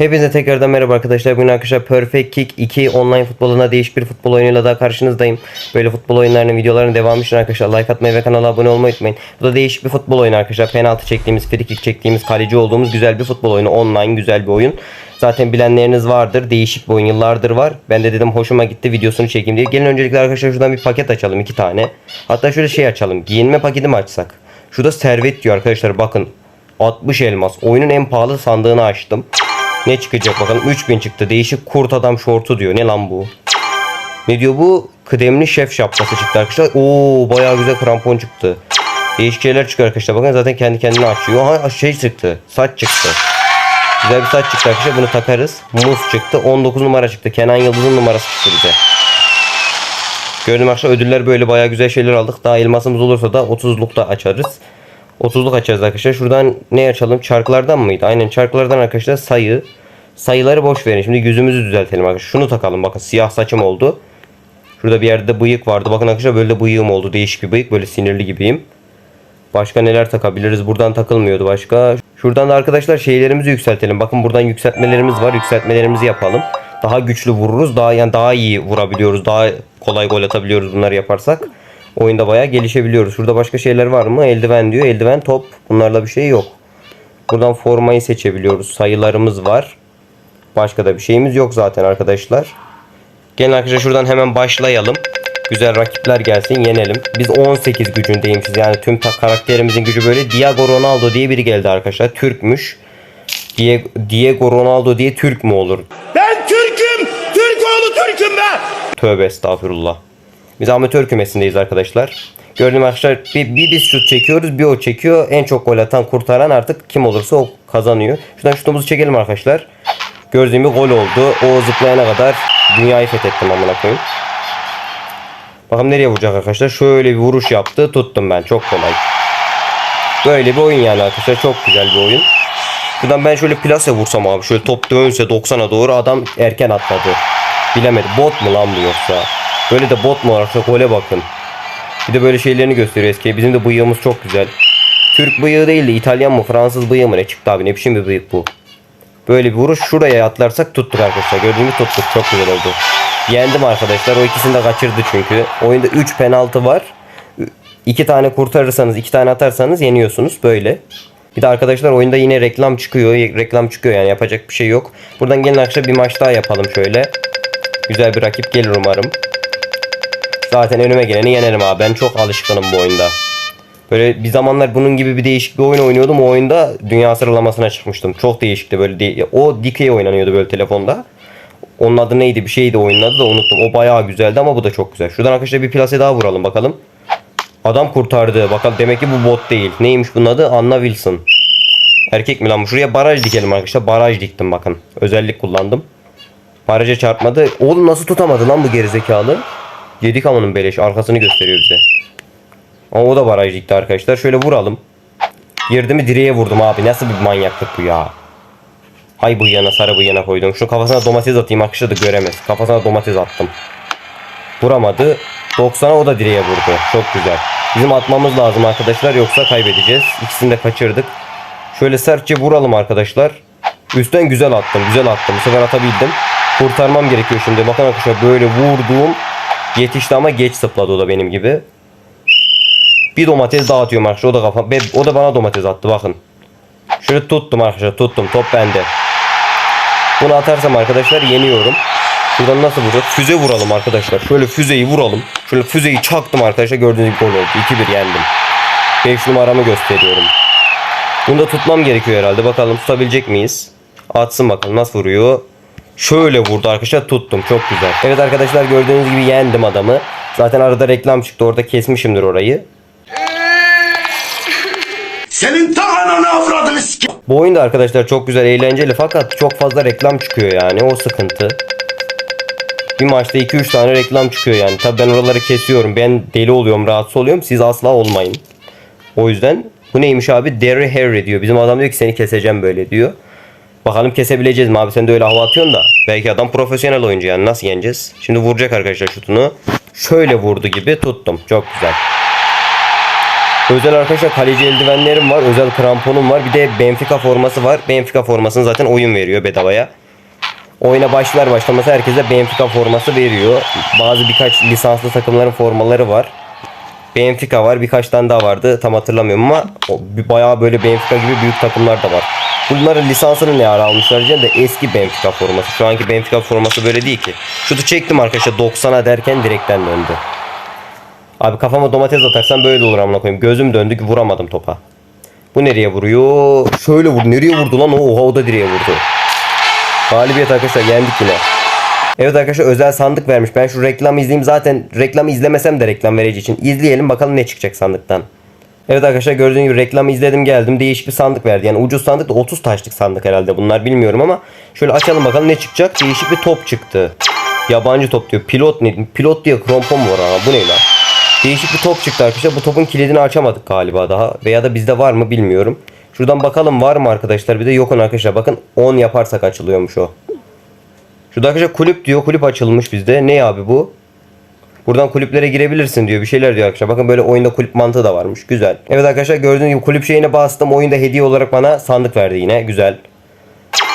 Hepinize tekrardan merhaba arkadaşlar. Bugün arkadaşlar Perfect Kick 2 online futboluna değişik bir futbol oyunuyla daha karşınızdayım. Böyle futbol oyunlarının videolarının devamı için arkadaşlar like atmayı ve kanala abone olmayı unutmayın. Bu da değişik bir futbol oyunu arkadaşlar. Penaltı çektiğimiz, free kick çektiğimiz, kaleci olduğumuz güzel bir futbol oyunu. Online güzel bir oyun. Zaten bilenleriniz vardır. Değişik bir oyun yıllardır var. Ben de dedim hoşuma gitti videosunu çekeyim diye. Gelin öncelikle arkadaşlar şuradan bir paket açalım iki tane. Hatta şöyle şey açalım. Giyinme paketi mi açsak? Şurada servet diyor arkadaşlar bakın. 60 elmas. Oyunun en pahalı sandığını açtım. Ne çıkacak bakalım. 3000 çıktı. Değişik kurt adam şortu diyor. Ne lan bu? Ne diyor bu? Kıdemli şef şapkası çıktı arkadaşlar. Oo bayağı güzel krampon çıktı. Değişik şeyler çıkıyor arkadaşlar. Bakın zaten kendi kendine açıyor. Ha şey çıktı. Saç çıktı. Güzel bir saç çıktı arkadaşlar. Bunu takarız. Muz çıktı. 19 numara çıktı. Kenan Yıldız'ın numarası çıktı bize. Gördüm arkadaşlar ödüller böyle bayağı güzel şeyler aldık. Daha elmasımız olursa da 30'lukta açarız. 30'luk açacağız arkadaşlar. Şuradan ne açalım? Çarklardan mıydı? Aynen çarklardan arkadaşlar sayı. Sayıları boş verin. Şimdi yüzümüzü düzeltelim arkadaşlar. Şunu takalım. Bakın siyah saçım oldu. Şurada bir yerde bıyık vardı. Bakın arkadaşlar böyle de bıyığım oldu. Değişik bir bıyık. Böyle sinirli gibiyim. Başka neler takabiliriz? Buradan takılmıyordu başka. Şuradan da arkadaşlar şeylerimizi yükseltelim. Bakın buradan yükseltmelerimiz var. Yükseltmelerimizi yapalım. Daha güçlü vururuz. Daha yani daha iyi vurabiliyoruz. Daha kolay gol atabiliyoruz bunları yaparsak. Oyunda bayağı gelişebiliyoruz. Şurada başka şeyler var mı? Eldiven diyor. Eldiven top. Bunlarla bir şey yok. Buradan formayı seçebiliyoruz. Sayılarımız var. Başka da bir şeyimiz yok zaten arkadaşlar. Gelin arkadaşlar şuradan hemen başlayalım. Güzel rakipler gelsin yenelim. Biz 18 gücündeymişiz. Yani tüm karakterimizin gücü böyle. Diego Ronaldo diye biri geldi arkadaşlar. Türkmüş. Diego, Diego Ronaldo diye Türk mü olur? Ben Türk'üm. Türk oğlu Türk'üm ben. Tövbe estağfurullah. Biz amatör kümesindeyiz arkadaşlar. Gördüğüm arkadaşlar bir, bir biz şut çekiyoruz bir o çekiyor. En çok gol atan kurtaran artık kim olursa o kazanıyor. Şuradan şutumuzu çekelim arkadaşlar. Gördüğüm bir gol oldu. O zıplayana kadar dünyayı fethettim amına koyayım. Bakalım nereye vuracak arkadaşlar. Şöyle bir vuruş yaptı. Tuttum ben. Çok kolay. Böyle bir oyun yani arkadaşlar. Çok güzel bir oyun. Buradan ben şöyle plase vursam abi. Şöyle top dönse 90'a doğru adam erken atladı. Bilemedim. Bot mu lan bu yoksa? Böyle de bot mu varsa gole bakın. Bir de böyle şeylerini gösteriyor eski. Bizim de bıyığımız çok güzel. Türk bıyığı değil de İtalyan mı Fransız bıyığı mı ne çıktı abi ne biçim bir bıyık bu. Böyle bir vuruş şuraya atlarsak tuttuk arkadaşlar. Gördüğünüz tuttuk çok güzel oldu. Yendim arkadaşlar o ikisini de kaçırdı çünkü. Oyunda 3 penaltı var. 2 tane kurtarırsanız 2 tane atarsanız yeniyorsunuz böyle. Bir de arkadaşlar oyunda yine reklam çıkıyor. Reklam çıkıyor yani yapacak bir şey yok. Buradan gelin arkadaşlar bir maç daha yapalım şöyle. Güzel bir rakip gelir umarım. Zaten önüme geleni yenerim abi. Ben çok alışkınım bu oyunda. Böyle bir zamanlar bunun gibi bir değişik bir oyun oynuyordum. O oyunda dünya sıralamasına çıkmıştım. Çok değişikti böyle. De- o dikey oynanıyordu böyle telefonda. Onun adı neydi? Bir şeydi oyunun adı da unuttum. O bayağı güzeldi ama bu da çok güzel. Şuradan arkadaşlar bir plase daha vuralım bakalım. Adam kurtardı. Bakalım demek ki bu bot değil. Neymiş bunun adı? Anna Wilson. Erkek mi lan bu? Şuraya baraj dikelim arkadaşlar. Baraj diktim bakın. Özellik kullandım. Baraja çarpmadı. Oğlum nasıl tutamadı lan bu gerizekalı? Yedik amanın beleş. Arkasını gösteriyor bize. Ama o da baraj dikti arkadaşlar. Şöyle vuralım. Girdi mi direğe vurdum abi. Nasıl bir manyaklık bu ya. Hay bu yana sarı bu yana koydum. Şu kafasına domates atayım arkadaşlar da göremez. Kafasına domates attım. Vuramadı. 90'a o da direğe vurdu. Çok güzel. Bizim atmamız lazım arkadaşlar yoksa kaybedeceğiz. İkisini de kaçırdık. Şöyle sertçe vuralım arkadaşlar. Üstten güzel attım. Güzel attım. Bu sefer atabildim. Kurtarmam gerekiyor şimdi. Bakın arkadaşlar böyle vurduğum yetişti ama geç zıpladı o da benim gibi. Bir domates daha atıyorum arkadaşlar. O da kafa. O da bana domates attı bakın. Şöyle tuttum arkadaşlar. Tuttum. Top bende. Bunu atarsam arkadaşlar yeniyorum. Buradan nasıl vuracağız? Füze vuralım arkadaşlar. Şöyle füzeyi vuralım. Şöyle füzeyi çaktım arkadaşlar. Gördüğünüz gibi gol oldu. 2-1 yendim. 5 numaramı gösteriyorum. Bunu da tutmam gerekiyor herhalde. Bakalım tutabilecek miyiz? Atsın bakalım nasıl vuruyor. Şöyle vurdu arkadaşlar tuttum. Çok güzel. Evet arkadaşlar gördüğünüz gibi yendim adamı. Zaten arada reklam çıktı. Orada kesmişimdir orayı. Senin ta ananı avradını Bu oyun da arkadaşlar çok güzel eğlenceli fakat çok fazla reklam çıkıyor yani o sıkıntı. Bir maçta 2-3 tane reklam çıkıyor yani. Tabi ben oraları kesiyorum. Ben deli oluyorum, rahatsız oluyorum. Siz asla olmayın. O yüzden bu neymiş abi? Derry Harry diyor. Bizim adam diyor ki seni keseceğim böyle diyor. Bakalım kesebileceğiz mi abi? Sen de öyle hava atıyorsun da. Belki adam profesyonel oyuncu yani. Nasıl yeneceğiz? Şimdi vuracak arkadaşlar şutunu. Şöyle vurdu gibi tuttum. Çok güzel. Özel arkadaşlar kaleci eldivenlerim var. Özel kramponum var. Bir de Benfica forması var. Benfica formasını zaten oyun veriyor bedavaya. Oyuna başlar başlaması herkese Benfica forması veriyor. Bazı birkaç lisanslı takımların formaları var. Benfica var. Birkaç tane daha vardı. Tam hatırlamıyorum ama bayağı böyle Benfica gibi büyük takımlar da var. Bunların lisansını ne ara almışlar diyeceğim de eski Benfica forması. Şu anki Benfica forması böyle değil ki. Şutu çektim arkadaşlar 90'a derken direkten döndü. Abi kafama domates atarsan böyle olur amına koyayım. Gözüm döndü ki vuramadım topa. Bu nereye vuruyor? Şöyle vurdu. Nereye vurdu lan? Oha o da direğe vurdu. Galibiyet arkadaşlar yendik yine. Evet arkadaşlar özel sandık vermiş. Ben şu reklamı izleyeyim. Zaten reklamı izlemesem de reklam verici için. İzleyelim bakalım ne çıkacak sandıktan. Evet arkadaşlar gördüğünüz gibi reklamı izledim geldim. Değişik bir sandık verdi. Yani ucuz sandık da 30 taşlık sandık herhalde bunlar bilmiyorum ama. Şöyle açalım bakalım ne çıkacak. Değişik bir top çıktı. Yabancı top diyor. Pilot ne? Pilot diye krompon var ha. Bu ne lan? Değişik bir top çıktı arkadaşlar. Bu topun kilidini açamadık galiba daha. Veya da bizde var mı bilmiyorum. Şuradan bakalım var mı arkadaşlar. Bir de yokun arkadaşlar. Bakın 10 yaparsak açılıyormuş o. Şurada arkadaşlar kulüp diyor. Kulüp açılmış bizde. Ne abi bu? Buradan kulüplere girebilirsin diyor. Bir şeyler diyor arkadaşlar. Bakın böyle oyunda kulüp mantığı da varmış. Güzel. Evet arkadaşlar gördüğünüz gibi kulüp şeyine bastım. Oyunda hediye olarak bana sandık verdi yine. Güzel.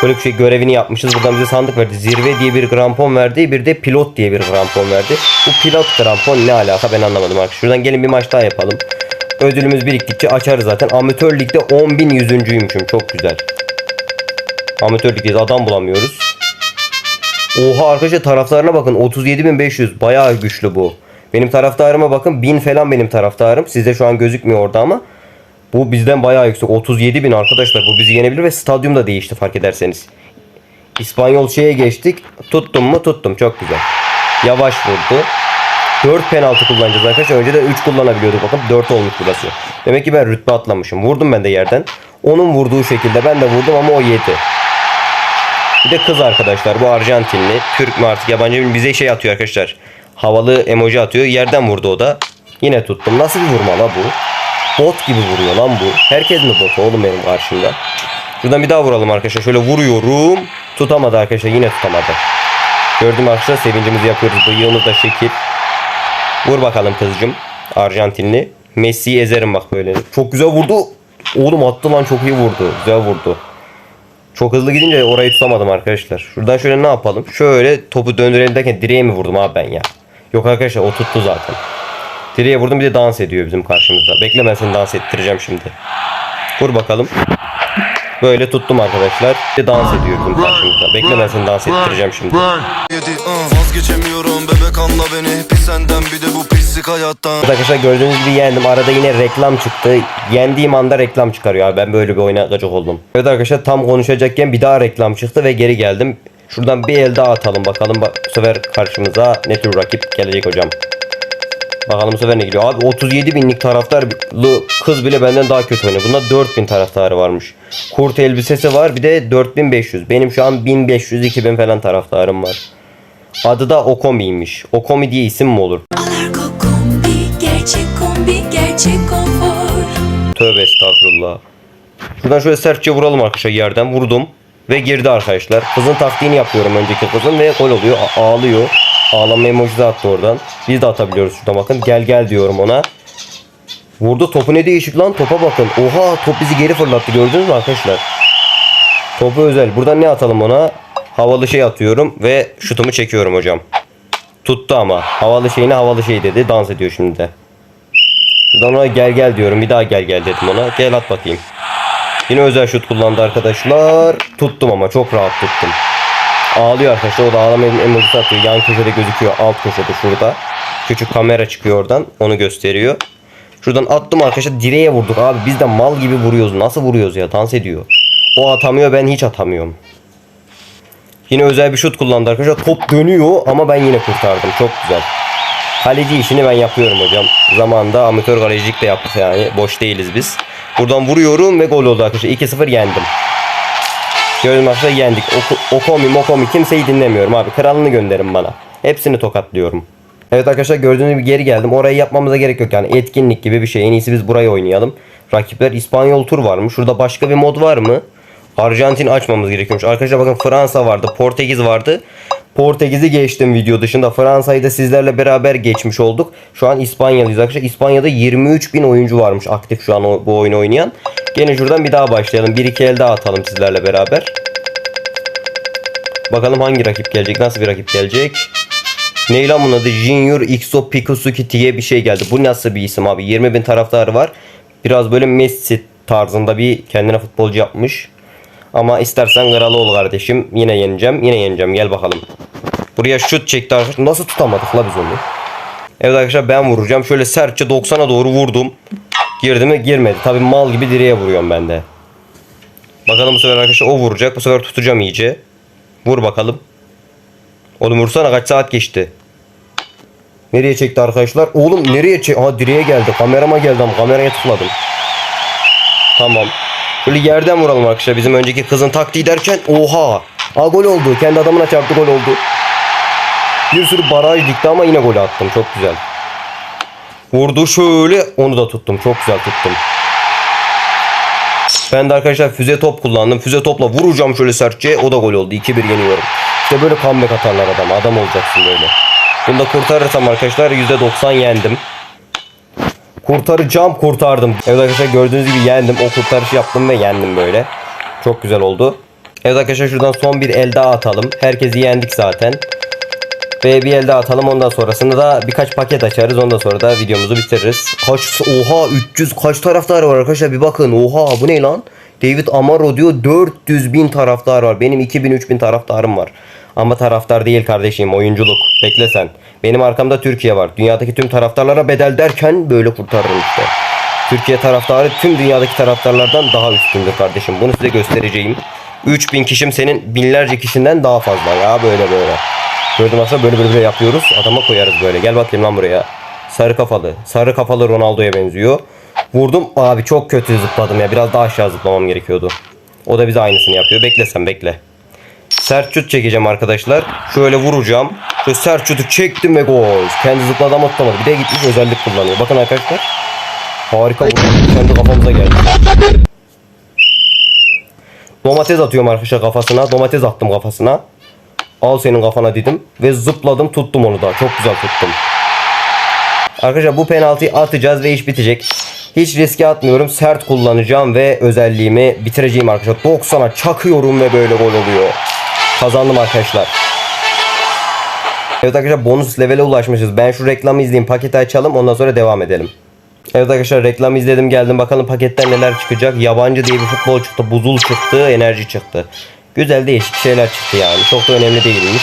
Kulüp şey görevini yapmışız. Buradan bize sandık verdi. Zirve diye bir krampon verdi. Bir de pilot diye bir krampon verdi. Bu pilot krampon ne alaka ben anlamadım arkadaşlar. Şuradan gelin bir maç daha yapalım. Ödülümüz biriktikçe açarız zaten. Amatör ligde 10.100'üncüymüşüm. Çok güzel. Amatör ligdeyiz. Adam bulamıyoruz. Oha arkadaşlar taraftarına bakın 37.500 bayağı güçlü bu. Benim taraftarıma bakın 1000 falan benim taraftarım. Sizde şu an gözükmüyor orada ama. Bu bizden bayağı yüksek. 37.000 arkadaşlar bu bizi yenebilir ve stadyum da değişti fark ederseniz. İspanyol şeye geçtik. Tuttum mu tuttum çok güzel. Yavaş vurdu. 4 penaltı kullanacağız arkadaşlar. Önce de 3 kullanabiliyorduk bakın 4 olmuş burası. Demek ki ben rütbe atlamışım. Vurdum ben de yerden. Onun vurduğu şekilde ben de vurdum ama o yedi. Bir de kız arkadaşlar bu Arjantinli. Türk mü artık yabancı mı bize şey atıyor arkadaşlar. Havalı emoji atıyor. Yerden vurdu o da. Yine tuttum. Nasıl bir vurma la bu? Bot gibi vuruyor lan bu. Herkes mi bot oğlum benim karşımda? Şuradan bir daha vuralım arkadaşlar. Şöyle vuruyorum. Tutamadı arkadaşlar. Yine tutamadı. Gördüm arkadaşlar sevincimizi yapıyoruz. Bıyığımız da şekil. Vur bakalım kızcım. Arjantinli. Messi'yi ezerim bak böyle. Çok güzel vurdu. Oğlum attı lan çok iyi vurdu. Güzel vurdu. Çok hızlı gidince orayı tutamadım arkadaşlar. Şuradan şöyle ne yapalım? Şöyle topu döndürelim derken direğe mi vurdum abi ben ya? Yok arkadaşlar o tuttu zaten. Direğe vurdum bir de dans ediyor bizim karşımızda. Bekle ben seni dans ettireceğim şimdi. Vur bakalım. Böyle tuttum arkadaşlar. Bir de dans ediyor bizim karşımızda. Bekle ben seni dans ettireceğim şimdi. Vazgeçemiyorum bebek anla beni Pis senden bir de bu pislik hayattan Arkadaşlar gördüğünüz gibi yendim. Arada yine reklam çıktı. Yendiğim anda reklam çıkarıyor abi. Ben böyle bir oyuna oldum. Evet arkadaşlar tam konuşacakken bir daha reklam çıktı ve geri geldim. Şuradan bir el daha atalım bakalım. Bak, bu sefer karşımıza ne tür rakip gelecek hocam. Bakalım bu sefer ne geliyor. Abi 37 binlik taraftarlı kız bile benden daha kötü oynuyor. Bunda 4000 taraftarı varmış. Kurt elbisesi var bir de 4500. Benim şu an 1500-2000 falan taraftarım var. Adı da Okomi'ymiş. Okomi diye isim mi olur? Alarko kombi, gerçek kombi, gerçek konfor. Tövbe estağfurullah. Şuradan şöyle sertçe vuralım arkadaşlar yerden. Vurdum. Ve girdi arkadaşlar. Kızın taktiğini yapıyorum önceki kızın ve gol oluyor. A- ağlıyor. Ağlama emojisi attı oradan. Biz de atabiliyoruz şuradan bakın. Gel gel diyorum ona. Vurdu topu ne değişik lan topa bakın. Oha top bizi geri fırlattı gördünüz mü arkadaşlar? Topu özel. Buradan ne atalım ona? Havalı şey atıyorum ve şutumu çekiyorum hocam. Tuttu ama. Havalı şeyine havalı şey dedi. Dans ediyor şimdi de. Şuradan ona gel gel diyorum. Bir daha gel gel dedim ona. Gel at bakayım. Yine özel şut kullandı arkadaşlar. Tuttum ama çok rahat tuttum. Ağlıyor arkadaşlar. O da ağlama emojisi atıyor. Yan köşede gözüküyor. Alt köşede şurada. Küçük kamera çıkıyor oradan. Onu gösteriyor. Şuradan attım arkadaşlar. Direğe vurduk abi. Biz de mal gibi vuruyoruz. Nasıl vuruyoruz ya? Dans ediyor. O atamıyor. Ben hiç atamıyorum. Yine özel bir şut kullandı arkadaşlar. Top dönüyor ama ben yine kurtardım. Çok güzel. Kaleci işini ben yapıyorum hocam. Zamanında amatör kalecilik de yaptık yani. Boş değiliz biz. Buradan vuruyorum ve gol oldu arkadaşlar. 2-0 yendim. Gördüğünüz arkadaşlar yendik. Oku, Okomi Mokomi kimseyi dinlemiyorum abi. Kralını gönderin bana. Hepsini tokatlıyorum. Evet arkadaşlar gördüğünüz gibi geri geldim. Orayı yapmamıza gerek yok yani etkinlik gibi bir şey. En iyisi biz burayı oynayalım. Rakipler İspanyol tur var mı? Şurada başka bir mod var mı? Arjantin açmamız gerekiyormuş. Arkadaşlar bakın Fransa vardı, Portekiz vardı. Portekiz'i geçtim video dışında. Fransa'yı da sizlerle beraber geçmiş olduk. Şu an İspanyalıyız arkadaşlar. İspanya'da 23 bin oyuncu varmış aktif şu an bu oyunu oynayan. Gelin şuradan bir daha başlayalım. Bir iki el daha atalım sizlerle beraber. Bakalım hangi rakip gelecek? Nasıl bir rakip gelecek? Ne lan bunun adı? Junior Xo Pikusuki diye bir şey geldi. Bu nasıl bir isim abi? 20 bin taraftarı var. Biraz böyle Messi tarzında bir kendine futbolcu yapmış. Ama istersen kralı ol kardeşim. Yine yeneceğim. Yine yeneceğim. Gel bakalım. Buraya şut çekti arkadaşlar. Nasıl tutamadık la biz onu? Evet arkadaşlar ben vuracağım. Şöyle sertçe 90'a doğru vurdum. Girdi mi? Girmedi. Tabi mal gibi direğe vuruyorum ben de. Bakalım bu sefer arkadaşlar o vuracak. Bu sefer tutacağım iyice. Vur bakalım. Oğlum vursana kaç saat geçti. Nereye çekti arkadaşlar? Oğlum nereye çek? Aha direğe geldi. Kamerama geldi ama kameraya tıkladım. Tamam. Böyle yerden vuralım arkadaşlar. Bizim önceki kızın taktiği derken oha. Aa gol oldu. Kendi adamına çarptı gol oldu. Bir sürü baraj dikti ama yine gol attım. Çok güzel. Vurdu şöyle onu da tuttum. Çok güzel tuttum. Ben de arkadaşlar füze top kullandım. Füze topla vuracağım şöyle sertçe. O da gol oldu. 2-1 yeniyorum. İşte böyle comeback atarlar adam. Adam olacaksın böyle. Bunu da kurtarırsam arkadaşlar %90 yendim. Kurtaracağım kurtardım. Evet arkadaşlar gördüğünüz gibi yendim. O kurtarışı yaptım ve yendim böyle. Çok güzel oldu. Evet arkadaşlar şuradan son bir el daha atalım. Herkesi yendik zaten. Ve bir el daha atalım. Ondan sonrasında da birkaç paket açarız. Ondan sonra da videomuzu bitiririz. Kaç oha 300 kaç taraftar var arkadaşlar bir bakın. Oha bu ne lan? David Amaro diyor 400 bin taraftar var. Benim 2000 3000 taraftarım var. Ama taraftar değil kardeşim oyunculuk. Bekle sen. Benim arkamda Türkiye var. Dünyadaki tüm taraftarlara bedel derken böyle kurtarırım işte. Türkiye taraftarı tüm dünyadaki taraftarlardan daha üstündür kardeşim. Bunu size göstereceğim. 3000 kişim senin binlerce kişinden daha fazla ya böyle böyle. Gördüm aslında böyle böyle yapıyoruz. Adama koyarız böyle. Gel bakayım lan buraya. Sarı kafalı. Sarı kafalı Ronaldo'ya benziyor. Vurdum. Abi çok kötü zıpladım ya. Biraz daha aşağı zıplamam gerekiyordu. O da bize aynısını yapıyor. Bekle sen bekle. Sert şut çekeceğim arkadaşlar. Şöyle vuracağım. Şöyle sert şutu çektim ve gol. Kendi zıpladı ama tutamadı. Bir de gitmiş özellik kullanıyor. Bakın arkadaşlar. Harika vurdu. Kendi kafamıza geldi. Domates atıyorum arkadaşlar kafasına. Domates attım kafasına. Al senin kafana dedim. Ve zıpladım tuttum onu da. Çok güzel tuttum. Arkadaşlar bu penaltıyı atacağız ve iş bitecek. Hiç riske atmıyorum. Sert kullanacağım ve özelliğimi bitireceğim arkadaşlar. 90'a çakıyorum ve böyle gol oluyor. Kazandım arkadaşlar. Evet arkadaşlar bonus levele ulaşmışız. Ben şu reklamı izleyeyim. Paketi açalım. Ondan sonra devam edelim. Evet arkadaşlar reklam izledim geldim. Bakalım paketten neler çıkacak. Yabancı diye bir futbol çıktı. Buzul çıktı. Enerji çıktı. Güzel değişik şeyler çıktı yani. Çok da önemli değilmiş.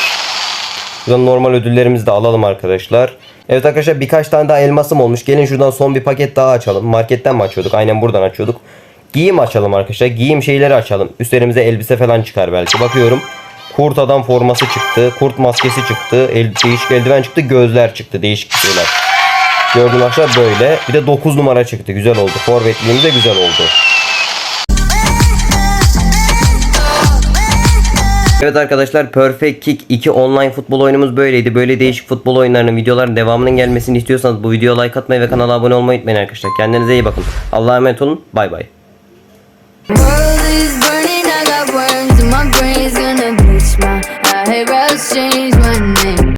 Buradan normal ödüllerimizi de alalım arkadaşlar. Evet arkadaşlar birkaç tane daha elmasım olmuş. Gelin şuradan son bir paket daha açalım. Marketten mi açıyorduk? Aynen buradan açıyorduk. Giyim açalım arkadaşlar. Giyim şeyleri açalım. Üstlerimize elbise falan çıkar belki. Bakıyorum. Kurt adam forması çıktı. Kurt maskesi çıktı. El, değişik eldiven çıktı. Gözler çıktı. Değişik şeyler. Gördüğün arkadaşlar böyle. Bir de 9 numara çıktı. Güzel oldu. Forvetliğimiz de güzel oldu. Evet arkadaşlar Perfect Kick 2 online futbol oyunumuz böyleydi. Böyle değişik futbol oyunlarının videoların devamının gelmesini istiyorsanız bu videoya like atmayı ve kanala abone olmayı unutmayın arkadaşlar. Kendinize iyi bakın. Allah'a emanet olun. Bay bay. change my